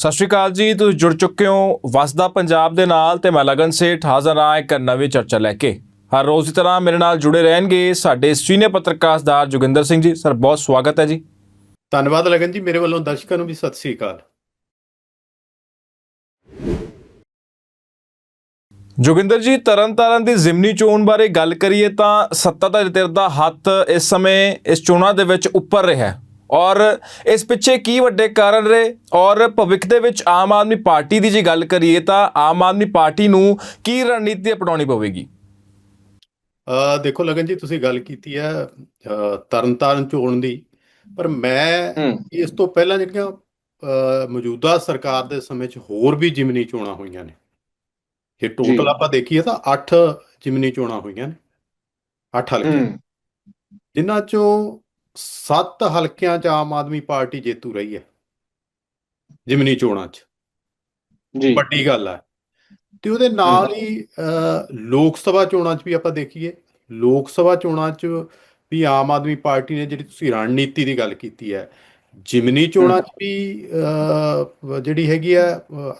ਸਤਿ ਸ਼੍ਰੀ ਅਕਾਲ ਜੀ ਤੁਸੀਂ ਜੁੜ ਚੁੱਕੇ ਹੋ ਵਸਦਾ ਪੰਜਾਬ ਦੇ ਨਾਲ ਤੇ ਮੈਂ ਲਗਨ ਸੇਠ ਹਾਜ਼ਰ ਹਾਂ ਇੱਕ ਨਵੀਂ ਚਰਚਾ ਲੈ ਕੇ। ਹਰ ਰੋਜ਼ ਦੀ ਤਰ੍ਹਾਂ ਮੇਰੇ ਨਾਲ ਜੁੜੇ ਰਹਿਣਗੇ ਸਾਡੇ ਸੀਨੀਅਰ ਪੱਤਰਕਾਰ ਜੋਗਿੰਦਰ ਸਿੰਘ ਜੀ। ਸਰ ਬਹੁਤ ਸਵਾਗਤ ਹੈ ਜੀ। ਧੰਨਵਾਦ ਲਗਨ ਜੀ ਮੇਰੇ ਵੱਲੋਂ ਦਰਸ਼ਕਾਂ ਨੂੰ ਵੀ ਸਤਿ ਸ੍ਰੀ ਅਕਾਲ। ਜੋਗਿੰਦਰ ਜੀ ਤਰਨਤਾਰਨ ਦੀ ਜ਼ਿਮਨੀ ਚੋਣ ਬਾਰੇ ਗੱਲ ਕਰੀਏ ਤਾਂ ਸੱਤਾਧਾਰੀ ਧਿਰ ਦਾ ਹੱਥ ਇਸ ਸਮੇਂ ਇਸ ਚੋਣਾਂ ਦੇ ਵਿੱਚ ਉੱਪਰ ਰਿਹਾ ਹੈ। ਔਰ ਇਸ ਪਿੱਛੇ ਕੀ ਵੱਡੇ ਕਾਰਨ ਰਹੇ? ਔਰ ਭਵਿੱਖ ਦੇ ਵਿੱਚ ਆਮ ਆਦਮੀ ਪਾਰਟੀ ਦੀ ਜੇ ਗੱਲ ਕਰੀਏ ਤਾਂ ਆਮ ਆਦਮੀ ਪਾਰਟੀ ਨੂੰ ਕੀ ਰਣਨੀਤੀ ਅਪਣਾਉਣੀ ਪਵੇਗੀ? ਅ ਦੇਖੋ ਲਗਨ ਜੀ ਤੁਸੀਂ ਗੱਲ ਕੀਤੀ ਹੈ ਤਰਨਤਾਰਨ ਚੋਣ ਦੀ। ਪਰ ਮੈਂ ਇਸ ਤੋਂ ਪਹਿਲਾਂ ਜਿਹੜੀਆਂ ਮੌਜੂਦਾ ਸਰਕਾਰ ਦੇ ਸਮੇਂ 'ਚ ਹੋਰ ਵੀ ਜਿਮਨੀ ਚੋਣਾਂ ਹੋਈਆਂ ਨੇ। ਇਹ ਟੋਟਲ ਆਪਾਂ ਦੇਖੀਏ ਤਾਂ 8 ਜਿਮਨੀ ਚੋਣਾਂ ਹੋਈਆਂ ਨੇ। 8 ਹਲਕੇ। ਜਿਨ੍ਹਾਂ 'ਚੋਂ 7 ਹਲਕਿਆਂ 'ਚ ਆਮ ਆਦਮੀ ਪਾਰਟੀ ਜੇਤੂ ਰਹੀ ਹੈ ਜਿਮਨੀ ਚੋਣਾਂ 'ਚ। ਜੀ। ਵੱਡੀ ਗੱਲ ਹੈ। ਤੇ ਉਹਦੇ ਨਾਲ ਹੀ ਲੋਕ ਸਭਾ ਚੋਣਾਂ 'ਚ ਵੀ ਆਪਾਂ ਦੇਖੀਏ ਲੋਕ ਸਭਾ ਚੋਣਾਂ 'ਚ ਵੀ ਆਮ ਆਦਮੀ ਪਾਰਟੀ ਨੇ ਜਿਹੜੀ ਤੁਸੀਂ ਰਣਨੀਤੀ ਦੀ ਗੱਲ ਕੀਤੀ ਹੈ ਜਿਮਨੀ ਚੋਣਾਂ 'ਚ ਵੀ ਜਿਹੜੀ ਹੈਗੀ ਆ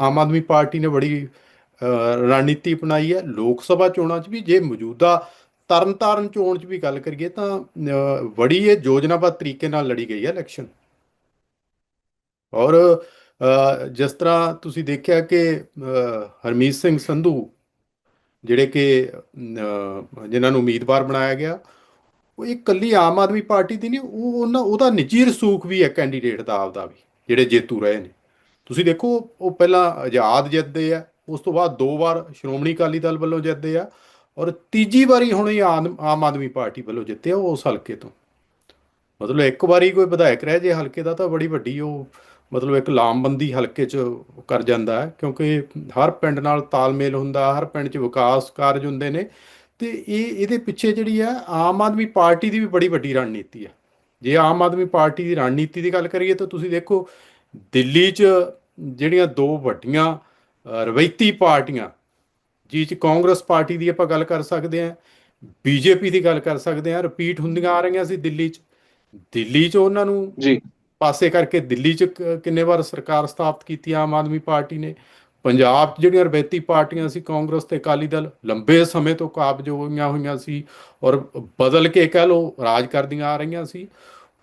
ਆਮ ਆਦਮੀ ਪਾਰਟੀ ਨੇ ਬੜੀ ਰਣਨੀਤੀ ਅਪਣਾਈ ਹੈ। ਲੋਕ ਸਭਾ ਚੋਣਾਂ 'ਚ ਵੀ ਜੇ ਮੌਜੂਦਾ ਤਰਨਤਾਰਨ ਚੋਣ 'ਚ ਵੀ ਗੱਲ ਕਰੀਏ ਤਾਂ ਅ, ਬੜੀ ਇਹ ਯੋਜਨਾਬੱਧ ਤਰੀਕੇ ਨਾਲ ਲੜੀ ਗਈ ਹੈ ਇਲੈਕਸ਼ਨ ਔਰ ਅ, ਜਿਸ ਤਰ੍ਹਾਂ ਤੁਸੀਂ ਦੇਖਿਆ ਕਿ ਹਰਮੀਤ ਸਿੰਘ ਸੰਧੂ ਜਿਹੜੇ ਕਿ ਅ, ਜਿਨ੍ਹਾਂ ਨੂੰ ਉਮੀਦਵਾਰ ਬਣਾਇਆ ਗਿਆ ਉਹ ਇੱਕ ਇਕੱਲੀ ਆਮ ਆਦਮੀ ਪਾਰਟੀ ਦੀ ਨਹੀਂ ਉਹ ਉਹਨਾਂ ਉਹਦਾ ਨਿੱਜੀ ਰਸੂਖ ਵੀ ਹੈ ਕੈਂਡੀਡੇਟ ਦਾ ਆਪਦਾ ਵੀ ਜਿਹੜੇ ਜੇਤੂ ਰਹੇ ਨੇ। ਤੁਸੀਂ ਦੇਖੋ ਉਹ ਪਹਿਲਾਂ ਆਜ਼ਾਦ ਜਿੱਤਦੇ ਆ ਉਸ ਤੋਂ ਬਾਅਦ ਦੋ ਵਾਰ ਸ਼੍ਰੋਮਣੀ ਅਕਾਲੀ ਦਲ ਵੱਲੋਂ ਜਿੱਤਦੇ ਆ ਔਰ ਤੀਜੀ ਵਾਰੀ ਹੁਣ ਇਹ ਆਮ ਆਮ ਆਦਮੀ ਪਾਰਟੀ ਵੱਲੋਂ ਜਿੱਤੇ ਉਹ ਉਸ ਹਲਕੇ ਤੋਂ। ਮਤਲਬ ਇੱਕ ਵਾਰੀ ਕੋਈ ਵਿਧਾਇਕ ਰਹਿ ਜੇ ਹਲਕੇ ਦਾ ਤਾਂ ਬੜੀ ਵੱਡੀ ਉਹ ਮਤਲਬ ਇੱਕ ਲਾਮਬੰਦੀ ਹਲਕੇ 'ਚ ਕਰ ਜਾਂਦਾ ਹੈ ਕਿਉਂਕਿ ਹਰ ਪਿੰਡ ਨਾਲ ਤਾਲਮੇਲ ਹੁੰਦਾ ਹਰ ਪਿੰਡ 'ਚ ਵਿਕਾਸ ਕਾਰਜ ਹੁੰਦੇ ਨੇ ਤੇ ਇਹ ਇਹਦੇ ਪਿੱਛੇ ਜਿਹੜੀ ਹੈ ਆਮ ਆਦਮੀ ਪਾਰਟੀ ਦੀ ਵੀ ਬੜੀ ਵੱਡੀ ਰਣਨੀਤੀ ਹੈ। ਜੇ ਆਮ ਆਦਮੀ ਪਾਰਟੀ ਦੀ ਰਣਨੀਤੀ ਦੀ ਗੱਲ ਕਰੀਏ ਤਾਂ ਤੁਸੀਂ ਦੇਖੋ ਦਿੱਲੀ 'ਚ ਜਿਹੜੀਆਂ ਦੋ ਵੱਡੀਆਂ ਅ, ਰਵਾਇਤੀ ਪਾਰਟੀਆਂ ਜਿਹ 'ਚ ਕਾਂਗਰਸ ਪਾਰਟੀ ਦੀ ਆਪਾਂ ਗੱਲ ਕਰ ਸਕਦੇ ਹਾਂ ਬੀਜੇਪੀ ਦੀ ਗੱਲ ਕਰ ਸਕਦੇ ਹਾਂ ਰਿਪੀਟ ਹੁੰਦੀਆਂ ਆ ਰਹੀਆਂ ਸੀ ਦਿੱਲੀ 'ਚ। ਦਿੱਲੀ 'ਚ ਉਹਨਾਂ ਨੂੰ ਜੀ। ਪਾਸੇ ਕਰਕੇ ਦਿੱਲੀ 'ਚ ਕਿੰਨੇ ਵਾਰ ਸਰਕਾਰ ਸਥਾਪਿਤ ਕੀਤੀ ਆਮ ਆਦਮੀ ਪਾਰਟੀ ਨੇ। ਪੰਜਾਬ 'ਚ ਜਿਹੜੀਆਂ ਰਵਾਇਤੀ ਪਾਰਟੀਆਂ ਸੀ ਕਾਂਗਰਸ ਤੇ ਅਕਾਲੀ ਦਲ ਲੰਬੇ ਸਮੇਂ ਤੋਂ ਕਾਬਜ ਹੋਈਆਂ ਹੋਈਆਂ ਸੀ ਔਰ ਬਦਲ ਕੇ ਕਹਿ ਲਓ ਰਾਜ ਕਰਦੀਆਂ ਆ ਰਹੀਆਂ ਸੀ।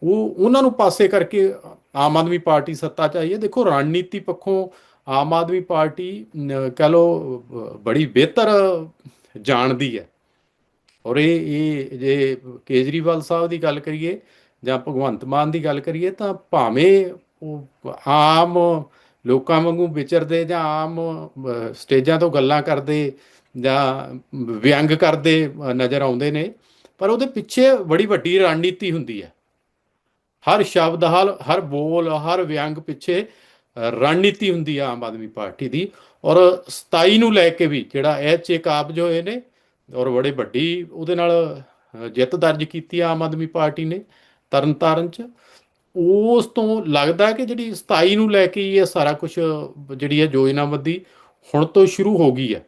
ਉਹ ਉਹਨਾਂ ਨੂੰ ਪਾਸੇ ਕਰਕੇ ਆਮ ਆਦਮੀ ਪਾਰਟੀ ਸੱਤਾ 'ਚ ਆਈ ਹੈ। ਦੇਖੋ ਰਣਨੀਤੀ ਪੱਖੋਂ ਆਮ ਆਦਮੀ ਪਾਰਟੀ ਅਮ, ਕਹਿ ਲਓ ਬੜੀ ਬਿਹਤਰ ਜਾਣਦੀ ਹੈ। ਔਰ ਇਹ ਇਹ ਜੇ ਕੇਜਰੀਵਾਲ ਸਾਹਿਬ ਦੀ ਗੱਲ ਕਰੀਏ ਜਾਂ ਭਗਵੰਤ ਮਾਨ ਦੀ ਗੱਲ ਕਰੀਏ ਤਾਂ ਭਾਵੇਂ ਉਹ ਆਮ ਲੋਕਾਂ ਵਾਂਗੂ ਵਿਚਰਦੇ ਜਾਂ ਆਮ ਸਟੇਜਾਂ ਤੋਂ ਗੱਲਾਂ ਕਰਦੇ ਜਾਂ ਵਿਅੰਗ ਕਰਦੇ ਨਜ਼ਰ ਆਉਂਦੇ ਨੇ ਪਰ ਉਹਦੇ ਪਿੱਛੇ ਬੜੀ ਵੱਡੀ ਰਣਨੀਤੀ ਹੁੰਦੀ ਹੈ। ਹਰ ਸ਼ਬਦ ਹਰ ਹਰ ਬੋਲ ਹਰ ਵਿਅੰਗ ਪਿੱਛੇ ਰਣਨੀਤੀ ਹੁੰਦੀ ਹੈ ਆਮ ਆਦਮੀ ਪਾਰਟੀ ਦੀ ਔਰ 27 ਨੂੰ ਲੈ ਕੇ ਵੀ ਜਿਹੜਾ ਇਹ ਚ ਕਾਬਜ ਹੋਏ ਨੇ ਔਰ ਬੜੇ ਵੱਡੀ ਉਹਦੇ ਨਾਲ ਜਿੱਤ ਦਰਜ ਕੀਤੀ ਆ ਆਮ ਆਦਮੀ ਪਾਰਟੀ ਨੇ ਤਰਨਤਾਰਨ ਚ। ਉਸ ਤੋਂ ਲੱਗਦਾ ਕਿ ਜਿਹੜੀ 27 ਨੂੰ ਲੈ ਕੇ ਹੀ ਇਹ ਸਾਰਾ ਕੁਝ ਜਿਹੜੀ ਹੈ ਯੋਜਨਾਬੰਦੀ ਹੁਣ ਤੋਂ ਸ਼ੁਰੂ ਹੋ ਗਈ ਹੈ।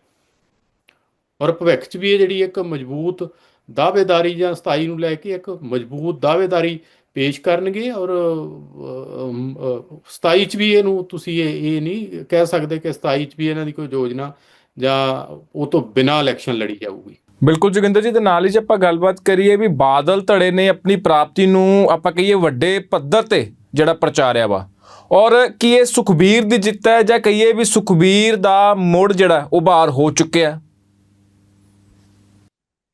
ਔਰ ਭਵਿੱਖ 'ਚ ਵੀ ਇਹ ਜਿਹੜੀ ਇੱਕ ਮਜ਼ਬੂਤ ਦਾਅਵੇਦਾਰੀ ਜਾਂ 27 ਨੂੰ ਲੈ ਕੇ ਇੱਕ ਮਜ਼ਬੂਤ ਦਾਅਵੇਦਾਰੀ ਪੇਸ਼ ਕਰਨਗੇ ਔਰ ਅਹ, ਅਮ, ਅਹ, 27 ਚ ਵੀ ਇਹਨੂੰ ਤੁਸੀਂ ਇਹ ਇਹ ਨਹੀਂ ਕਹਿ ਸਕਦੇ ਕਿ 27 ਚ ਵੀ ਇਹਨਾਂ ਦੀ ਕੋਈ ਯੋਜਨਾ ਜਾਂ ਉਹ ਤੋਂ ਬਿਨਾਂ ਇਲੈਕਸ਼ਨ ਲੜੀ ਜਾਊਗੀ। ਬਿਲਕੁਲ ਜੋਗਿੰਦਰ ਜੀ ਦੇ ਨਾਲ ਹੀ ਜੇ ਆਪਾਂ ਗੱਲਬਾਤ ਕਰੀਏ ਵੀ ਬਾਦਲ ਧੜੇ ਨੇ ਆਪਣੀ ਪ੍ਰਾਪਤੀ ਨੂੰ ਆਪਾਂ ਕਹੀਏ ਵੱਡੇ ਪੱਧਰ ਤੇ ਜਿਹੜਾ ਪ੍ਰਚਾਰਿਆ ਵਾ ਔਰ ਕੀ ਇਹ ਸੁਖਬੀਰ ਦੀ ਜਿੱਤ ਹੈ ਜਾਂ ਕਹੀਏ ਵੀ ਸੁਖਬੀਰ ਦਾ ਮੁੜ ਜਿਹੜਾ ਉਹ ਬਾਹਰ ਹੋ ਚੁੱਕਿਆ?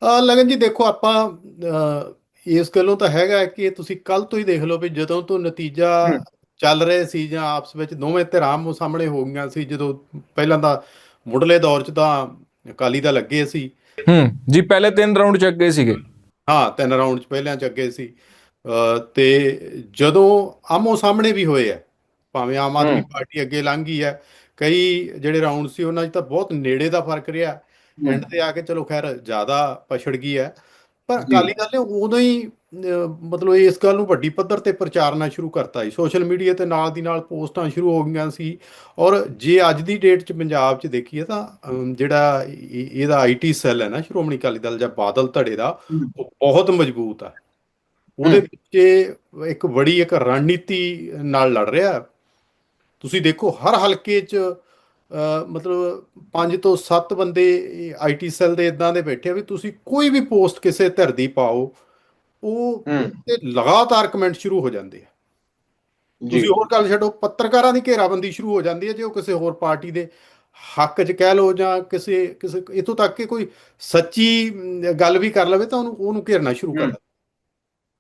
ਆ ਲਗਨ ਜੀ ਦੇਖੋ ਆਪਾਂ ਅਹ, ਇਸ ਗੱਲੋਂ ਤਾਂ ਹੈਗਾ ਕਿ ਤੁਸੀਂ ਕੱਲ ਤੋਂ ਹੀ ਦੇਖ ਲਓ ਵੀ ਜਦੋਂ ਤੋਂ ਨਤੀਜਾ ਚੱਲ ਰਹੇ ਸੀ ਜਾਂ ਆਪਸ ਵਿੱਚ ਦੋਵੇਂ ਧਿਰਾਂ ਆਮੋ ਸਾਹਮਣੇ ਹੋ ਗਈਆਂ ਸੀ ਜਦੋਂ ਪਹਿਲਾਂ ਤਾਂ ਮੁੱਢਲੇ ਦੌਰ 'ਚ ਤਾਂ ਅਕਾਲੀ ਦਲ ਅੱਗੇ ਸੀ। ਹੂੰ ਜੀ ਪਹਿਲੇ ਤਿੰਨ ਰਾਉਂਡ ਚ ਅੱਗੇ ਸੀਗੇ। ਹਾਂ ਤਿੰਨ ਰਾਉਂਡ 'ਚ ਪਹਿਲਿਆਂ 'ਚ ਅੱਗੇ ਸੀ। ਤੇ ਜਦੋਂ ਆਮੋ ਸਾਹਮਣੇ ਵੀ ਹੋਏ ਆ ਭਾਵੇਂ ਆਮ ਆਦਮੀ। ਪਾਰਟੀ ਅੱਗੇ ਲੰਘ ਗਈ ਹੈ ਕਈ ਜਿਹੜੇ ਰਾਉਂਡ ਸੀ ਉਹਨਾਂ 'ਚ ਤਾਂ ਬਹੁਤ ਨੇੜੇ ਦਾ ਫ਼ਰਕ ਰਿਹਾ। ਐਂਡ ਤੇ ਆ ਕੇ ਚਲੋ ਖੈਰ ਜ਼ਿਆਦਾ ਪਛੜ ਗਈ ਹੈ ਪਰ। ਅਕਾਲੀ ਦਲ ਨੇ ਉਦੋਂ ਹੀ ਮਤਲਬ ਇਸ ਗੱਲ ਨੂੰ ਵੱਡੀ ਪੱਧਰ ਤੇ ਪ੍ਰਚਾਰਨਾ ਸ਼ੁਰੂ ਕਰਤਾ ਸੀ ਸੋਸ਼ਲ ਮੀਡੀਆ ਤੇ ਨਾਲ ਦੀ ਨਾਲ ਪੋਸਟਾਂ ਸ਼ੁਰੂ ਹੋ ਗਈਆਂ ਸੀ ਔਰ ਜੇ ਅੱਜ ਦੀ ਡੇਟ 'ਚ ਪੰਜਾਬ 'ਚ ਦੇਖੀਏ ਤਾਂ ਜਿਹੜਾ ਇਹ- ਇਹਦਾ ਆਈਟੀ ਸੈੱਲ ਹੈ ਨਾ ਸ਼੍ਰੋਮਣੀ ਅਕਾਲੀ ਦਲ ਜਾਂ ਬਾਦਲ ਧੜੇ ਦਾ। ਉਹ ਬਹੁਤ ਮਜ਼ਬੂਤ ਆ ਉਹਦੇ। ਪਿੱਛੇ ਇੱਕ ਬੜੀ ਇੱਕ ਰਣਨੀਤੀ ਨਾਲ ਲੜ ਰਿਹਾ ਤੁਸੀਂ ਦੇਖੋ ਹਰ ਹਲਕੇ 'ਚ ਮਤਲਬ 5 ਤੋਂ 7 ਬੰਦੇ ਆਈਟੀ ਸੈੱਲ ਦੇ ਇਦਾਂ ਦੇ ਬੈਠੇ ਆ ਵੀ ਤੁਸੀਂ ਕੋਈ ਵੀ ਪੋਸਟ ਕਿਸੇ ਧਿਰ ਦੀ ਪਾਓ ਉਹ। ਤੇ ਲਗਾਤਾਰ ਕਮੈਂਟ ਸ਼ੁਰੂ ਹੋ ਜਾਂਦੇ ਆ। ਤੁਸੀਂ ਹੋਰ ਗੱਲ ਛੱਡੋ ਪੱਤਰਕਾਰਾਂ ਦੀ ਘੇਰਾਬੰਦੀ ਸ਼ੁਰੂ ਹੋ ਜਾਂਦੀ ਹੈ ਜੇ ਉਹ ਕਿਸੇ ਹੋਰ ਪਾਰਟੀ ਦੇ ਹੱਕ 'ਚ ਕਹਿ ਲਓ ਜਾਂ ਕਿਸੇ ਕਿਸੇ ਇਥੋਂ ਤੱਕ ਕਿ ਕੋਈ ਸੱਚੀ ਗੱਲ ਵੀ ਕਰ ਲਵੇ ਤਾਂ ਉਹਨੂੰ ਉਹਨੂੰ ਘੇਰਨਾ ਸ਼ੁਰੂ ਕਰ। ਦਿੰਦੇ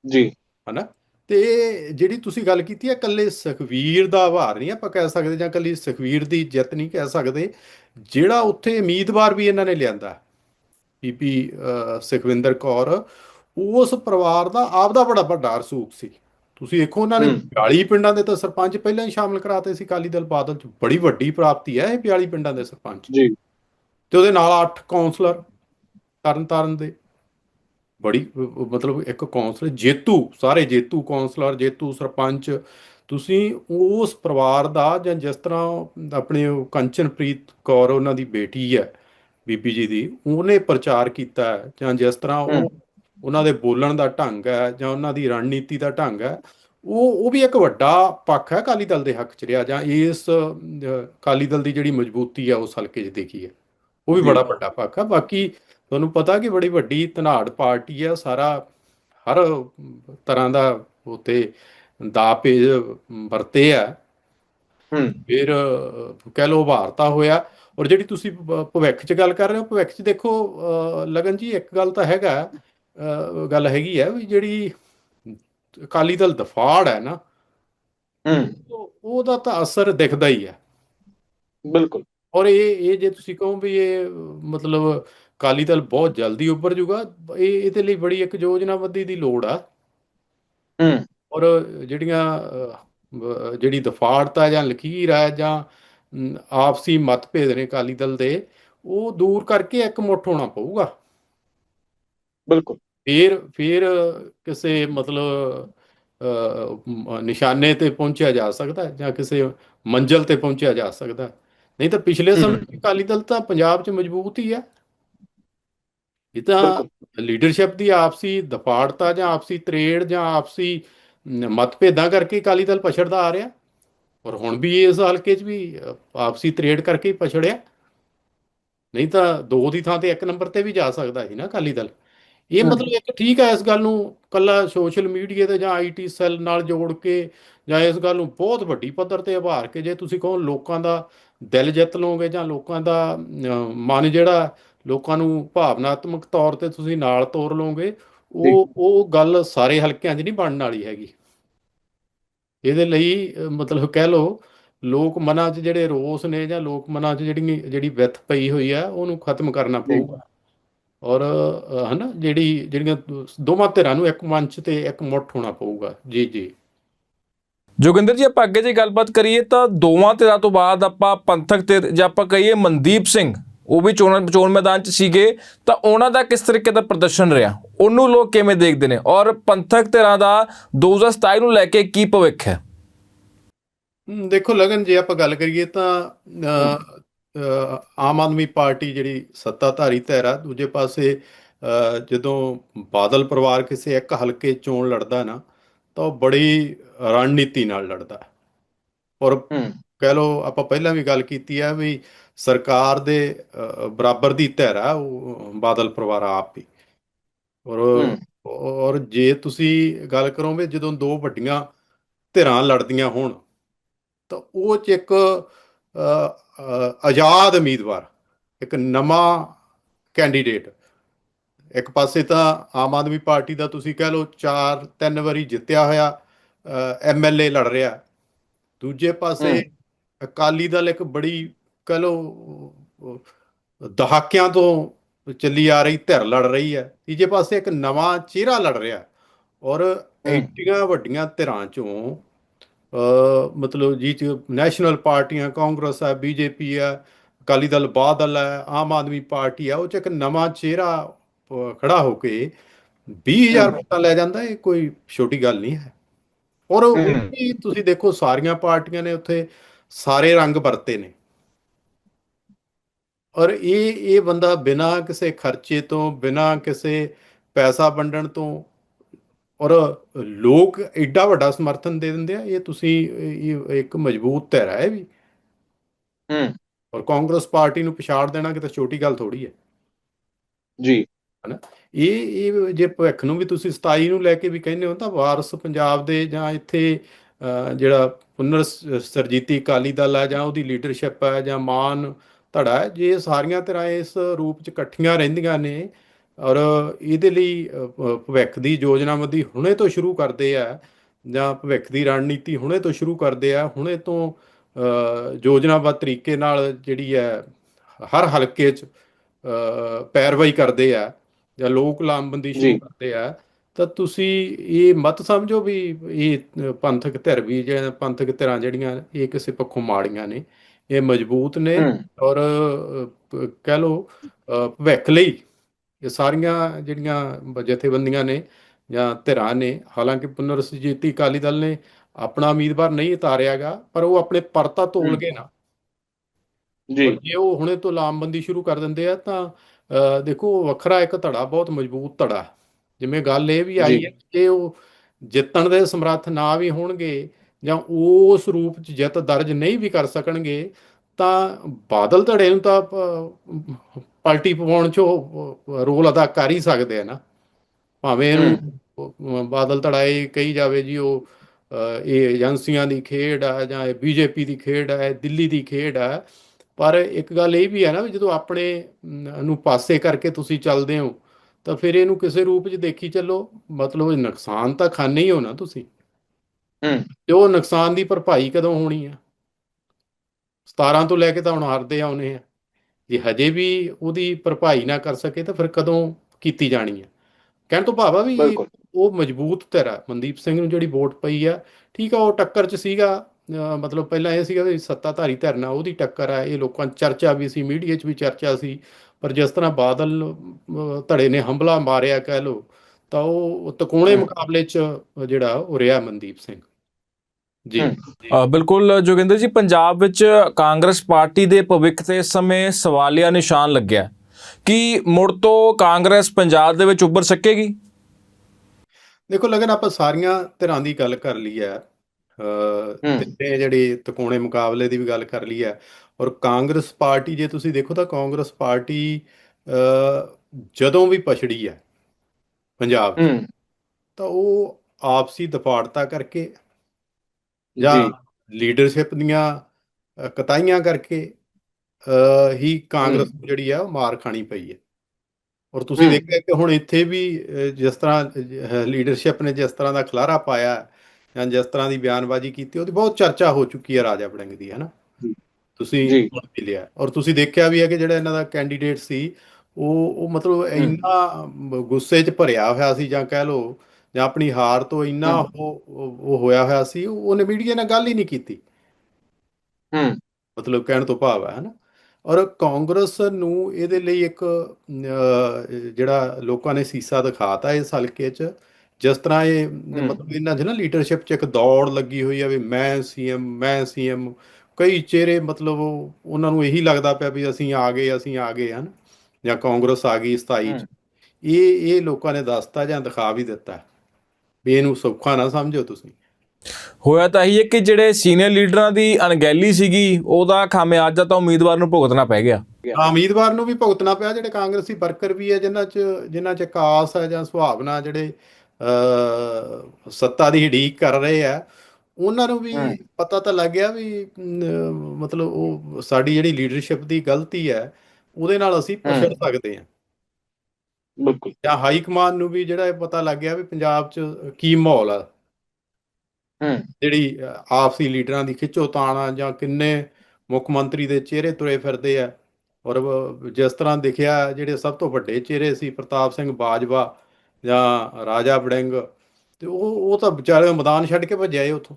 ਜੀ। ਹਨਾ? ਤੇ ਜਿਹੜੀ ਤੁਸੀਂ ਗੱਲ ਕੀਤੀ ਹੈ ਇਕੱਲੇ ਸੁਖਵੀਰ ਦਾ ਆਭਾਰ ਨਹੀਂ ਆਪਾਂ ਕਹਿ ਸਕਦੇ ਜਾਂ ਇਕੱਲੀ ਸੁਖਵੀਰ ਦੀ ਜਿੱਤ ਨਹੀਂ ਕਹਿ ਸਕਦੇ ਜਿਹੜਾ ਉੱਥੇ ਉਮੀਦਵਾਰ ਵੀ ਇਹਨਾਂ ਨੇ ਲਿਆਂਦਾ ਅਹ, ਸੁਖਵਿੰਦਰ ਕੌਰ ਉਸ ਪਰਿਵਾਰ ਦਾ ਆਪਦਾ ਬੜਾ ਵੱਡਾ ਰਸੂਖ ਸੀ। ਤੁਸੀਂ ਦੇਖੋ ਉਹਨਾਂ ਨੇ ਹੂੰ। 42 ਪਿੰਡਾਂ ਦੇ ਤਾਂ ਸਰਪੰਚ ਪਹਿਲਾਂ ਹੀ ਸ਼ਾਮਲ ਕਰਾਤੇ ਸੀ ਅਕਾਲੀ ਦਲ ਬਾਦਲ ਚ ਬੜੀ ਵੱਡੀ ਪ੍ਰਾਪਤੀ ਹੈ ਇਹ 42 ਪਿੰਡਾਂ ਦੇ ਸਰਪੰਚ। ਜੀ। ਤੇ ਉਹਦੇ ਨਾਲ 8 ਕਾਉਂਸਲਰ ਤਰਨ ਤਾਰਨ ਦੇ। ਬੜੀ ਮਤਲਬ ਇੱਕ ਕਾਉਂਸਲਰ ਜੇਤੂ ਸਾਰੇ ਜੇਤੂ ਕਾਉਂਸਲਰ ਜੇਤੂ ਸਰਪੰਚ ਤੁਸੀਂ ਉਸ ਪਰਿਵਾਰ ਦਾ ਜਾਂ ਜਿਸ ਤਰ੍ਹਾਂ ਆਪਣੇ ਕੰਚਨਪ੍ਰੀਤ ਕੌਰ ਉਹਨਾਂ ਦੀ ਬੇਟੀ ਹੈ ਬੀਬੀ ਜੀ ਦੀ ਉਹਨੇ ਪ੍ਰਚਾਰ ਕੀਤਾ ਜਾਂ ਜਿਸ ਤਰ੍ਹਾਂ ਉਹ। ਉਹਨਾਂ ਦੇ ਬੋਲਣ ਦਾ ਢੰਗ ਹੈ ਜਾਂ ਉਹਨਾਂ ਦੀ ਰਣਨੀਤੀ ਦਾ ਢੰਗ ਹੈ ਉਹ ਉਹ ਵੀ ਇੱਕ ਵੱਡਾ ਪੱਖ ਹੈ ਅਕਾਲੀ ਦਲ ਦੇ ਹੱਕ ਚ ਰਿਹਾ ਜਾਂ ਇਸ ਅ, ਅਕਾਲੀ ਦਲ ਦੀ ਜਿਹੜੀ ਮਜ਼ਬੂਤੀ ਹੈ ਉਸ ਹਲਕੇ 'ਚ ਦੇਖੀ ਹੈ ਉਹ ਵੀ। ਬੜਾ ਵੱਡਾ ਪੱਖ ਹੈ ਬਾਕੀ ਤੁਹਾਨੂੰ ਪਤਾ ਕਿ ਬੜੀ ਵੱਡੀ ਧਨਾੜ ਪਾਰਟੀ ਹੈ ਸਾਰਾ ਹਰ ਤਰ੍ਹਾਂ ਦਾ ਉਤੇ ਦਾ ਪੇਜ ਵਰਤੇ ਆ। ਹੂੰ। ਫਿਰ ਕਹਿ ਲਓ ਭਾਰਤਾ ਹੋਇਆ। ਔਰ ਜਿਹੜੀ ਤੁਸੀਂ ਭਵਿੱਖ 'ਚ ਗੱਲ ਕਰ ਰਹੇ ਹੋ ਭਵਿੱਖ 'ਚ ਦੇਖੋ ਲਗਨ ਜੀ ਇੱਕ ਗੱਲ ਤਾਂ ਹੈਗਾ ਗੱਲ ਹੈਗੀ ਹੈ ਵੀ ਜਿਹੜੀ ਅਕਾਲੀ ਦਲ ਦਫਾੜ ਹੈ ਨਾ ਹੂੰ। ਉਹ- ਉਹਦਾ ਤਾਂ ਅਸਰ ਦਿਖਦਾ ਹੀ ਹੈ ਬਿਲਕੁਲ। ਔਰ ਇਹ ਇਹ ਜੇ ਤੁਸੀਂ ਕਹੋ ਵੀ ਇਹ ਮਤਲਬ ਅਕਾਲੀ ਦਲ ਬਹੁਤ ਜਲਦੀ ਉੱਭਰ ਜੂਗਾ। ਇਹ ਇਹਦੇ ਲਈ ਬੜੀ ਇੱਕ ਯੋਜਨਾਬੰਦੀ ਦੀ ਲੋੜ ਆ। ਹੂੰ। ਔਰ ਜਿਹੜੀਆਂ ਜਿਹੜੀ ਦਫਾੜਤਾ ਜਾਂ ਲਕੀਰ ਹੈ ਜਾਂ ਆਪਸੀ ਮਤਭੇਦ ਨੇ ਅਕਾਲੀ ਦਲ ਦੇ ਉਹ ਦੂਰ ਕਰਕੇ ਇਕਮੁੱਠ ਹੋਣਾ ਪਊਗਾ। ਬਿਲਕੁਲ। ਫਿਰ ਫਿਰ ਕਿਸੇ ਮਤਲਬ ਨਿਸ਼ਾਨੇ ਤੇ ਪਹੁੰਚਿਆ ਜਾ ਸਕਦਾ ਜਾਂ ਕਿਸੇ ਮੰਜ਼ਲ ਤੇ ਪਹੁੰਚਿਆ ਜਾ ਸਕਦਾ। ਨਹੀਂ ਤਾਂ ਪਿਛਲੇ ਸਮੇਂ ਅਕਾਲੀ ਦਲ ਤਾਂ ਪੰਜਾਬ 'ਚ ਮਜ਼ਬੂਤ ਹੀ ਹੈ ਇਹ ਤਾਂ ਲੀਡਰਸ਼ਿਪ ਦੀ ਆਪਸੀ ਦਫਾੜਤਾ ਜਾਂ ਆਪਸੀ ਤਰੇੜ ਜਾਂ ਆਪਸੀ ਮਤਭੇਦਾਂ ਕਰਕੇ ਅਕਾਲੀ ਦਲ ਪਛੜਦਾ ਆ ਰਿਹਾ। ਔਰ ਹੁਣ ਵੀ ਇਸ ਹਲਕੇ 'ਚ ਵੀ ਆਪਸੀ ਤਰੇੜ ਕਰਕੇ ਹੀ ਪਛੜਿਆ। ਨਹੀਂ ਤਾਂ ਦੋ ਦੀ ਥਾਂ ਤੇ ਇੱਕ ਨੰਬਰ ਤੇ ਵੀ ਜਾ ਸਕਦਾ ਸੀ ਨਾ ਅਕਾਲੀ ਦਲ। ਇਹ। ਮਤਲਬ ਇੱਕ ਠੀਕ ਹੈ ਇਸ ਗੱਲ ਨੂੰ ਕੱਲਾ ਸੋਸ਼ਲ ਮੀਡੀਆ ਤੇ ਜਾਂ ਆਈਟੀ ਸੈੱਲ ਨਾਲ ਜੋੜ ਕੇ ਜਾਂ ਇਸ ਗੱਲ ਨੂੰ ਬਹੁਤ ਵੱਡੀ ਪੱਧਰ ਤੇ ਉਭਾਰ ਕੇ ਜੇ ਤੁਸੀਂ ਕਹੋ ਲੋਕਾਂ ਦਾ ਦਿਲ ਜਿੱਤ ਲਓਗੇ ਜਾਂ ਲੋਕਾਂ ਦਾ ਮਨ ਜਿਹੜਾ ਲੋਕਾਂ ਨੂੰ ਭਾਵਨਾਤਮਕ ਤੌਰ ਤੇ ਤੁਸੀਂ ਨਾਲ ਤੋਰ ਲਓਗੇ ਉਹ ਉਹ ਗੱਲ ਸਾਰੇ ਹਲਕਿਆਂ 'ਚ ਨਹੀਂ ਬਣਨ ਵਾਲੀ ਹੈਗੀ। ਇਹਦੇ ਲਈ ਮਤਲਬ ਕਹਿ ਲਓ ਲੋਕ ਮਨਾਂ 'ਚ ਜਿਹੜੇ ਰੋਸ ਨੇ ਜਾਂ ਲੋਕ ਮਨਾਂ 'ਚ ਜਿਹੜੀ ਜਿਹੜੀ ਵਿੱਥ ਪਈ ਹੋਈ ਹੈ ਉਹਨੂੰ ਖਤਮ ਕਰਨਾ ਪਊਗਾ। ਔਰ ਹਨਾ ਜਿਹੜੀ ਜਿਹੜੀਆਂ ਦੋਵਾਂ ਧਿਰਾਂ ਨੂੰ ਇੱਕ ਮੰਚ ਤੇ ਇੱਕ ਮੁੱਠ ਹੋਣਾ ਪਊਗਾ। ਜੀ ਜੀ। ਜੋਗਿੰਦਰ ਜੀ ਆਪਾਂ ਅੱਗੇ ਜੇ ਗੱਲਬਾਤ ਕਰੀਏ ਤਾਂ ਦੋਵਾਂ ਧਿਰਾਂ ਤੋਂ ਬਾਅਦ ਆਪਾਂ ਪੰਥਕ ਤੇ ਜੇ ਆਪਾਂ ਕਹੀਏ ਮਨਦੀਪ ਸਿੰਘ ਉਹ ਵੀ ਚੋਣ ਚੋਣ ਮੈਦਾਨ 'ਚ ਸੀਗੇ ਤਾਂ ਉਹਨਾਂ ਦਾ ਕਿਸ ਤਰੀਕੇ ਦਾ ਪ੍ਰਦਰਸ਼ਨ ਰਿਹਾ? ਉਹਨੂੰ ਲੋਕ ਕਿਵੇਂ ਦੇਖਦੇ ਨੇ? ਔਰ ਪੰਥਕ ਧਿਰਾਂ ਦਾ 2027 ਨੂੰ ਲੈ ਕੇ ਕੀ ਭਵਿੱਖ ਹੈ? ਦੇਖੋ ਲਗਨ ਜੇ ਆਪਾਂ ਗੱਲ ਕਰੀਏ ਤਾਂ ਆਮ ਆਦਮੀ ਪਾਰਟੀ ਜਿਹੜੀ ਸੱਤਾਧਾਰੀ ਧਿਰ ਆ ਦੂਜੇ ਪਾਸੇ ਜਦੋਂ ਬਾਦਲ ਪਰਿਵਾਰ ਕਿਸੇ ਇੱਕ ਹਲਕੇ ਚੋਣ ਲੜਦਾ ਨਾ ਤਾਂ ਉਹ ਬੜੀ ਰਣਨੀਤੀ ਨਾਲ ਲੜਦਾ। ਔਰ ਕਹਿ ਲਓ ਆਪਾਂ ਪਹਿਲਾਂ ਵੀ ਗੱਲ ਕੀਤੀ ਹੈ ਵੀ ਸਰਕਾਰ ਦੇ ਬਰਾਬਰ ਦੀ ਧਿਰ ਆ ਉਹ ਬਾਦਲ ਪਰਿਵਾਰ ਆਪ ਵੀ ਔਰ ਹੂੰ। ਔਰ ਜੇ ਤੁਸੀਂ ਗੱਲ ਕਰੋ ਵੀ ਜਦੋਂ ਦੋ ਵੱਡੀਆਂ ਧਿਰਾਂ ਲੜਦੀਆਂ ਹੋਣ ਤਾਂ ਉਹ ਚ ਇੱਕ ਆਜ਼ਾਦ ਉਮੀਦਵਾਰ ਇੱਕ ਨਵਾਂ ਕੈਂਡੀਡੇਟ ਇੱਕ ਪਾਸੇ ਤਾਂ ਆਮ ਆਦਮੀ ਪਾਰਟੀ ਦਾ ਤੁਸੀਂ ਕਹਿ ਲਓ ਚਾਰ ਤਿੰਨ ਵਾਰੀ ਜਿੱਤਿਆ ਹੋਇਆ ਐਮਐਲਏ ਲੜ ਰਿਹਾ ਦੂਜੇ ਪਾਸੇ। ਅਕਾਲੀ ਦਲ ਇੱਕ ਬੜੀ ਕਹਿ ਅਹ, ਦਹਾਕਿਆਂ ਤੋਂ ਚੱਲੀ ਆ ਰਹੀ ਧਿਰ ਲੜ ਰਹੀ ਹੈ। ਤੀਜੇ ਪਾਸੇ ਇੱਕ ਨਵਾਂ ਚਿਹਰਾ ਲੜ ਰਿਹਾ ਔਰ ਐਡੀਆਂ ਵੱਡੀਆਂ ਧਿਰਾਂ ਚੋਂ ਮਤਲਬ ਜੀ ਨੈਸ਼ਨਲ ਪਾਰਟੀਆਂ ਕਾਂਗਰਸ ਹੈ ਬੀਜੇਪੀ ਹੈ ਅਕਾਲੀ ਦਲ ਬਾਦਲ ਹੈ ਆਮ ਆਦਮੀ ਪਾਰਟੀ ਹੈ ਉਹ ਚ ਇੱਕ ਨਵਾਂ ਚਿਹਰਾ ਖੜਾ ਹੋ ਕੇ 20000 ਹਮ। ਵੋਟਾਂ ਲੈ ਜਾਂਦਾ ਇਹ ਕੋਈ ਛੋਟੀ ਗੱਲ ਨਹੀਂ ਹੈ। ਔਰ ਤੁਸੀਂ ਦੇਖੋ ਸਾਰੀਆਂ ਪਾਰਟੀਆਂ ਨੇ ਉੱਥੇ ਸਾਰੇ ਰੰਗ ਵਰਤੇ ਨੇ। ਔਰ ਇਹ ਇਹ ਬੰਦਾ ਬਿਨਾਂ ਕਿਸੇ ਖਰਚੇ ਤੋਂ ਬਿਨਾਂ ਕਿਸੇ ਪੈਸਾ ਵੰਡਣ ਤੋਂ ਔਰ ਲੋਕ ਐਡਾ ਵੱਡਾ ਸਮਰਥਨ ਦੇ ਦਿੰਦੇ ਆ ਇਹ ਤੁਸੀਂ ਇਹ ਇੱਕ ਮਜ਼ਬੂਤ ਧਿਰ ਹੈ ਵੀ। ਹੂੰ। ਔਰ ਕਾਂਗਰਸ ਪਾਰਟੀ ਨੂੰ ਪਛਾੜ ਦੇਣਾ ਕਿਤੇ ਛੋਟੀ ਗੱਲ ਥੋੜੀ ਹੈ। ਜੀ। ਇਹ ਇਹ ਜੇ ਭਵਿੱਖ ਨੂੰ ਵੀ ਤੁਸੀਂ 27 ਨੂੰ ਲੈ ਕੇ ਵੀ ਕਹਿੰਦੇ ਹੋ ਤਾਂ ਵਾਰਸ ਪੰਜਾਬ ਦੇ ਜਾਂ ਇੱਥੇ ਜਿਹੜਾ ਪੁਨਰ ਸਰਜੀਤੀ ਅਕਾਲੀ ਦਲ ਹੈ ਜਾਂ ਉਹਦੀ ਲੀਡਰਸ਼ਿਪ ਹੈ ਜਾਂ ਮਾਨ ਧੜਾ ਜੇ ਸਾਰੀਆਂ ਤਰ੍ਹਾਂ ਇਸ ਰੂਪ ਚ ਇਕੱਠੀਆਂ ਰਹਿੰਦੀਆਂ ਨੇ ਔਰ ਇਹਦੇ ਲਈ ਭਵਿੱਖ ਦੀ ਯੋਜਨਾਬੰਦੀ ਹੁਣੇ ਤੋਂ ਸ਼ੁਰੂ ਕਰਦੇ ਆ ਜਾਂ ਭਵਿੱਖ ਦੀ ਰਣਨੀਤੀ ਹੁਣੇ ਤੋਂ ਸ਼ੁਰੂ ਕਰਦੇ ਆ ਹੁਣੇ ਤੋਂ ਯੋਜਨਾਬੱਧ ਤਰੀਕੇ ਨਾਲ ਜਿਹੜੀ ਹੈ ਹਰ ਹਲਕੇ 'ਚ ਪੈਰਵਾਈ ਕਰਦੇ ਆ ਜਾਂ ਲੋਕ ਲਾਮਬੰਦੀ। ਸ਼ੁਰੂ ਕਰਦੇ ਆ ਤਾਂ ਤੁਸੀਂ ਇਹ ਮਤ ਸਮਝੋ ਵੀ ਇਹ ਪੰਥਕ ਧਿਰ ਵੀ ਜਾਂ ਪੰਥਕ ਧਿਰਾਂ ਜਿਹੜੀਆਂ ਇਹ ਕਿਸੇ ਪੱਖੋਂ ਮਾੜੀਆਂ ਨੇ ਇਹ ਮਜ਼ਬੂਤ ਨੇ ਔਰ ਕਹਿ ਲਓ ਭਵਿੱਖ ਲਈ ਇਹ ਸਾਰੀਆਂ ਜਿਹੜੀਆਂ ਜਥੇਬੰਦੀਆਂ ਨੇ ਜਾਂ ਧਿਰਾਂ ਨੇ ਹਾਲਾਂਕਿ ਪੁਨਰ ਸੁਰਜੀਤੀ ਅਕਾਲੀ ਦਲ ਨੇ ਆਪਣਾ ਉਮੀਦਵਾਰ ਨਹੀਂ ਉਤਾਰਿਆਗਾ ਪਰ ਉਹ ਆਪਣੇ ਪਰਤਾ ਤੋਲ। ਗਏ ਨਾ। ਜੀ। ਜੇ ਉਹ ਹੁਣੇ ਤੋਂ ਲਾਮਬੰਦੀ ਸ਼ੁਰੂ ਕਰ ਦਿੰਦੇ ਆ ਤਾਂ ਦੇਖੋ ਵੱਖਰਾ ਇੱਕ ਧੜਾ ਬਹੁਤ ਮਜ਼ਬੂਤ ਧੜਾ। ਜਿਵੇਂ ਗੱਲ ਇਹ ਵੀ ਆਈ। ਹੈ ਕਿ ਉਹ ਜਿੱਤਣ ਦੇ ਸਮਰੱਥ ਨਾ ਵੀ ਹੋਣਗੇ ਜਾਂ ਉਸ ਰੂਪ 'ਚ ਜਿੱਤ ਦਰਜ ਨਹੀਂ ਵੀ ਕਰ ਸਕਣਗੇ ਤਾਂ ਬਾਦਲ ਧੜੇ ਨੂੰ ਤਾਂ ਪ- ਪਲਟੀ ਪਵਾਉਣ 'ਚ ਰੋਲ ਅਦਾ ਕਰ ਹੀ ਸਕਦੇ ਆ ਨਾ ਭਾਵੇਂ ਇਹਨੂੰ ਬਾਦਲ ਧੜਾ ਇਹ ਕਹੀ ਜਾਵੇ ਜੀ ਉਹ ਇਹ ਏਜੰਸੀਆਂ ਦੀ ਖੇਡ ਆ ਜਾਂ ਇਹ ਬੀਜੇਪੀ ਦੀ ਖੇਡ ਹੈ ਦਿੱਲੀ ਦੀ ਖੇਡ ਹੈ ਪਰ ਇੱਕ ਗੱਲ ਇਹ ਵੀ ਹੈ ਨਾ ਵੀ ਜਦੋਂ ਆਪਣੇ ਨੂੰ ਪਾਸੇ ਕਰਕੇ ਤੁਸੀਂ ਚੱਲਦੇ ਹੋ ਤਾਂ ਫਿਰ ਇਹਨੂੰ ਕਿਸੇ ਰੂਪ 'ਚ ਦੇਖੀ ਚੱਲੋ ਮਤਲਬ ਨੁਕਸਾਨ ਤਾਂ ਖਾਣੇ ਹੀ ਹੋ ਨਾ ਤੁਸੀਂ। ਹੂੰ। ਤੇ ਉਹ ਨੁਕਸਾਨ ਦੀ ਭਰਪਾਈ ਕਦੋਂ ਹੋਣੀ ਆ? 17 ਤੋਂ ਲੈ ਕੇ ਤਾਂ ਹੁਣ ਹਾਰਦੇ ਆਉਨੇ ਆ ਜੇ ਹਜੇ ਵੀ ਉਹਦੀ ਭਰਪਾਈ ਨਾ ਕਰ ਸਕੇ ਤਾਂ ਫਿਰ ਕਦੋਂ ਕੀਤੀ ਜਾਣੀ ਆ? ਕਹਿਣ ਤੋਂ ਭਾਵ ਆ ਵੀ ਉਹ ਮਜ਼ਬੂਤ ਆ। ਮਨਦੀਪ ਸਿੰਘ ਨੂੰ ਜਿਹੜੀ ਵੋਟ ਪਈ ਆ ਠੀਕ ਆ ਉਹ ਟੱਕਰ 'ਚ ਸੀਗਾ। ਮਤਲਬ ਪਹਿਲਾਂ ਇਹ ਸੀਗਾ ਵੀ ਸੱਤਾਧਾਰੀ ਧਿਰ ਨਾਲ ਉਹਦੀ ਟੱਕਰ ਆ। ਇਹ ਲੋਕਾਂ ਚਰਚਾ ਵੀ ਸੀ ਮੀਡੀਆ 'ਚ ਵੀ ਚਰਚਾ ਸੀ। ਪਰ ਜਿਸ ਤਰ੍ਹਾਂ ਬਾਦਲ ਧੜੇ ਨੇ ਹੰਬਲਾ ਮਾਰਿਆ ਕਹਿ ਲੋ ਤਾਂ ਉਹ ਤਕੋਣੇ। ਮੁਕਾਬਲੇ 'ਚ ਜਿਹੜਾ ਉਹ ਰਿਹਾ ਮਨਦੀਪ ਸਿੰਘ। ਜੀ। ਬਿਲਕੁਲ ਜੋਗਿੰਦਰ ਜੀ ਪੰਜਾਬ ਵਿੱਚ ਕਾਂਗਰਸ ਪਾਰਟੀ ਦੇ ਭਵਿੱਖ ਤੇ ਇਸ ਸਮੇਂ ਸਵਾਲੀਆ ਨਿਸ਼ਾਨ ਲੱਗਿਆ। ਕਿ ਮੁੜ ਤੋਂ ਕਾਂਗਰਸ ਪੰਜਾਬ ਦੇ ਵਿੱਚ ਉੱਭਰ ਸਕੇਗੀ? ਦੇਖੋ ਲਗਨ ਆਪਾਂ ਸਾਰੀਆਂ ਧਿਰਾਂ ਦੀ ਗੱਲ ਕਰ ਲਈ ਹੈ। ਤੇ ਜਿਹੜੀ ਤਕੋਣੇ ਮੁਕਾਬਲੇ ਦੀ ਵੀ ਗੱਲ ਕਰ ਲਈ ਹੈ ਔਰ ਕਾਂਗਰਸ ਪਾਰਟੀ ਜੇ ਤੁਸੀਂ ਦੇਖੋ ਤਾਂ ਕਾਂਗਰਸ ਪਾਰਟੀ ਜਦੋਂ ਵੀ ਪਛੜੀ ਹੈ ਪੰਜਾਬ ਤਾਂ ਉਹ ਆਪਸੀ ਦਫਾੜਤਾ ਕਰਕੇ ਜਾਂ ਲੀਡਰਸ਼ਿਪ ਦੀਆਂ ਕਤਾਈਆਂ ਕਰਕੇ ਹੀ ਕਾਂਗਰਸ ਜਿਹੜੀ ਆ ਉਹ ਮਾਰ ਖਾਣੀ ਪਈ ਹੈ ਔਰ ਤੁਸੀਂ। ਦੇਖਿਆ ਕਿ ਹੁਣ ਇੱਥੇ ਵੀ ਜਿਸ ਤਰ੍ਹਾਂ ਲੀਡਰਸ਼ਿਪ ਨੇ ਜਿਸ ਤਰ੍ਹਾਂ ਦਾ ਖਲਾਰਾ ਪਾਇਆ ਜਾਂ ਜਿਸ ਤਰ੍ਹਾਂ ਦੀ ਬਿਆਨਬਾਜ਼ੀ ਕੀਤੀ ਉਹਦੀ ਬਹੁਤ ਚਰਚਾ ਹੋ ਚੁੱਕੀ ਹੈ ਰਾਜਾ ਵੜਿੰਗ ਦੀ ਹੈ ਨਾ। ਤੁਸੀਂ। ਹੁਣ ਵੀ ਲਿਆ ਔਰ ਤੁਸੀਂ ਦੇਖਿਆ ਵੀ ਹੈ ਕਿ ਜਿਹੜਾ ਇਹਨਾਂ ਦਾ ਕੈਂਡੀਡੇਟ ਸੀ ਉਹ ਉਹ ਮਤਲਬ ਇੰਨਾ ਗੁੱਸੇ 'ਚ ਭਰਿਆ ਹੋਇਆ ਸੀ ਜਾਂ ਕਹਿ ਲਓ ਜਾਂ ਆਪਣੀ ਹਾਰ ਤੋਂ ਇੰਨਾ। ਉਹ ਹੋਇਆ ਹੋਇਆ ਸੀ ਉਹਨੇ ਮੀਡੀਆ ਨਾਲ ਗੱਲ ਹੀ ਨਹੀਂ ਕੀਤੀ। ਹੂੰ। ਮਤਲਬ ਕਹਿਣ ਤੋਂ ਭਾਵ ਹੈ ਹਨਾ। ਔਰ ਕਾਂਗਰਸ ਨੂੰ ਇਹਦੇ ਲਈ ਇੱਕ ਜਿਹੜਾ ਲੋਕਾਂ ਨੇ ਸੀਸਾ ਦਿਖਾਤਾ ਇਸ ਹਲਕੇ 'ਚ ਜਿਸ ਤਰ੍ਹਾਂ ਇਹ ਮਤਲਬ ਇਹਨਾਂ 'ਚ ਨਾ ਲੀਡਰਸ਼ਿਪ 'ਚ ਇੱਕ ਦੌੜ ਲੱਗੀ ਹੋਈ ਆ ਵੀ ਮੈਂ ਸੀਐਮ ਮੈਂ ਸੀਐਮ ਕਈ ਚਿਹਰੇ ਮਤਲਬ ਉਹ- ਉਹਨਾਂ ਨੂੰ ਇਹੀ ਲੱਗਦਾ ਪਿਆ ਵੀ ਅਸੀਂ ਆ ਗਏ ਅਸੀਂ ਆ ਗਏ ਹਨ ਜਾਂ ਕਾਂਗਰਸ ਆ ਗਈ 27 'ਚ। ਇਹ ਇਹ ਲੋਕਾਂ ਨੇ ਦੱਸਤਾ ਜਾਂ ਦਿਖਾ ਵੀ ਦਿੱਤਾ ਵੀ ਇਹਨੂੰ ਸੌਖਾ ਨਾ ਸਮਝੋ ਤੁਸੀਂ। ਹੋਇਆ ਤਾਂ ਇਹੀ ਕਿ ਜਿਹੜੇ ਸੀਨੀਅਰ ਲੀਡਰਾਂ ਦੀ ਅਣਗਹਿਲੀ ਸੀਗੀ ਉਹਦਾ ਖਾਮਿਆਜਾ ਤਾਂ ਉਮੀਦਵਾਰ ਨੂੰ ਭੁਗਤਣਾ ਪੈ ਗਿਆ। ਹਾਂ, ਉਮੀਦਵਾਰ ਨੂੰ ਵੀ ਭੁਗਤਣਾ ਪਿਆ ਜਿਹੜੇ ਕਾਂਗਰਸੀ ਵਰਕਰ ਵੀ ਹੈ ਜਿਨ੍ਹਾਂ 'ਚ ਜਿਨ੍ਹਾਂ 'ਚ ਇੱਕ ਆਸ ਹੈ ਜਾਂ ਸੁਭਾਵਨਾ ਜਿਹੜੇ ਸੱਤਾ ਦੀ ਹੀੜੀਕ ਕਰ ਰਹੇ ਆ ਉਹਨਾਂ ਨੂੰ ਵੀ। ਪਤਾ ਤਾਂ ਲੱਗ ਗਿਆ ਵੀ ਮਤਲਬ ਉਹ ਸਾਡੀ ਜਿਹੜੀ ਲੀਡਰਸ਼ਿਪ ਦੀ ਗਲਤੀ ਹੈ ਉਹਦੇ ਨਾਲ ਅਸੀਂ ਪਛੜ ਸਕਦੇ ਹਾਂ। ਬਿਲਕੁਲ। ਜਾਂ ਹਾਈ ਕਮਾਂਡ ਨੂੰ ਵੀ ਜਿਹੜਾ ਇਹ ਪਤਾ ਲੱਗ ਗਿਆ ਵੀ ਪੰਜਾਬ 'ਚ ਕੀ ਮਾਹੌਲ ਆ। ਹੂੰ। ਜਿਹੜੀ ਆਪਸੀ ਲੀਡਰਾਂ ਦੀ ਖਿੱਚੋਤਾਣ ਆ ਜਾਂ ਕਿੰਨੇ ਮੁੱਖ ਮੰਤਰੀ ਦੇ ਚਿਹਰੇ ਤੁਰੇ ਫਿਰਦੇ ਆ। ਔਰ ਜਿਸ ਤਰ੍ਹਾਂ ਦਿਖਿਆ ਜਿਹੜੇ ਸਭ ਤੋਂ ਵੱਡੇ ਚਿਹਰੇ ਸੀ ਪ੍ਰਤਾਪ ਸਿੰਘ ਬਾਜਵਾ ਜਾਂ ਰਾਜਾ ਵੜਿੰਗ ਤੇ ਉਹ ਉਹ ਤਾਂ ਵਿਚਾਰੇ ਮੈਦਾਨ ਛੱਡ ਕੇ ਭੱਜਿਆ ਏ ਉੱਥੋਂ।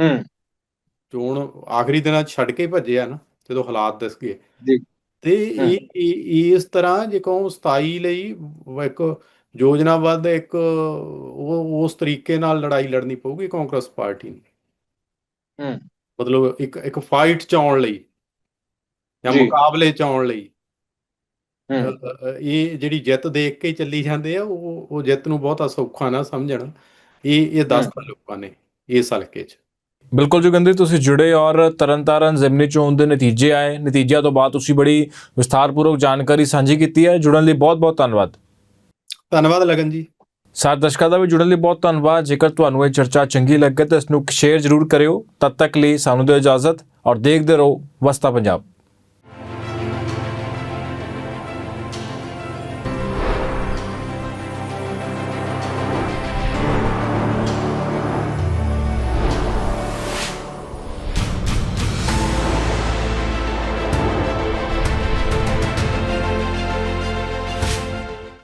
ਹੂੰ। ਚੋਣ ਆਖਰੀ ਦਿਨਾਂ 'ਚ ਛੱਡ ਕੇ ਹੀ ਭੱਜੇ ਆ ਨਾ ਜਦੋਂ ਹਾਲਾਤ ਦਿਸ ਗਏ ਜੀ। ਤੇ ਇਹ ਇਹ- ਇਸ ਤਰ੍ਹਾਂ ਜੇ ਕਹੋ 27 ਲਈ ਵ- ਇੱਕ ਯੋਜਨਾਬੱਧ ਇੱਕ ਉਹ ਉਸ ਤਰੀਕੇ ਨਾਲ ਲੜਾਈ ਲੜਨੀ ਪਊਗੀ ਕਾਂਗਰਸ ਪਾਰਟੀ ਨੂੰ। ਹੂੰ। ਮਤਲਬ ਇੱਕ ਇੱਕ ਫਾਈਟ ਚ ਆਉਣ ਲਈ ਜਾਂ ਜੀ। ਮੁਕਾਬਲੇ ਚ ਆਉਣ ਲਈ। ਅ, ਅ, ਇਹ ਜਿਹੜੀ ਜਿੱਤ ਦੇਖ ਕੇ ਹੀ ਚੱਲੀ ਜਾਂਦੇ ਆ ਉਹ ਉਹ ਜਿੱਤ ਨੂੰ ਬਹੁਤਾ ਸੌਖਾ ਨਾ ਸਮਝਣ। ਇਹ ਇਹ ਦੱਸਤਾ ਲੋਕਾਂ ਨੇ ਇਸ ਹਲਕੇ 'ਚ। ਬਿਲਕੁਲ ਜੋਗਿੰਦਰ ਤੁਸੀਂ ਜੁੜੇ ਔਰ ਤਰਨਤਾਰਨ ਜ਼ਿਮਨੀ ਚੋਣ ਦੇ ਨਤੀਜੇ ਆਏ। ਨਤੀਜਿਆਂ ਤੋਂ ਬਾਅਦ ਤੁਸੀਂ ਬੜੀ ਵਿਸਥਾਰਪੂਰਵਕ ਜਾਣਕਾਰੀ ਸਾਂਝੀ ਕੀਤੀ ਹੈ। ਜੁੜਨ ਲਈ ਬਹੁਤ-ਬਹੁਤ ਧੰਨਵਾਦ। ਧੰਨਵਾਦ ਲਗਨ ਜੀ। ਸਾਰੇ ਦਰਸ਼ਕਾਂ ਦਾ ਵੀ ਜੁੜਨ ਲਈ ਬਹੁਤ ਧੰਨਵਾਦ। ਜੇਕਰ ਤੁਹਾਨੂੰ ਇਹ ਚਰਚਾ ਚੰਗੀ ਲੱਗੇ ਤਾਂ ਇਸ ਨੂੰ ਸ਼ੇਅਰ ਜ਼ਰੂਰ ਕਰਿਓ। ਤਦ ਤੱਕ ਲਈ ਸਾਨੂੰ ਦਿਓ ਇਜਾਜ਼ਤ ਔਰ ਦੇਖਦੇ ਰਹੋ ਵਸਤਾ ਪੰਜਾਬ।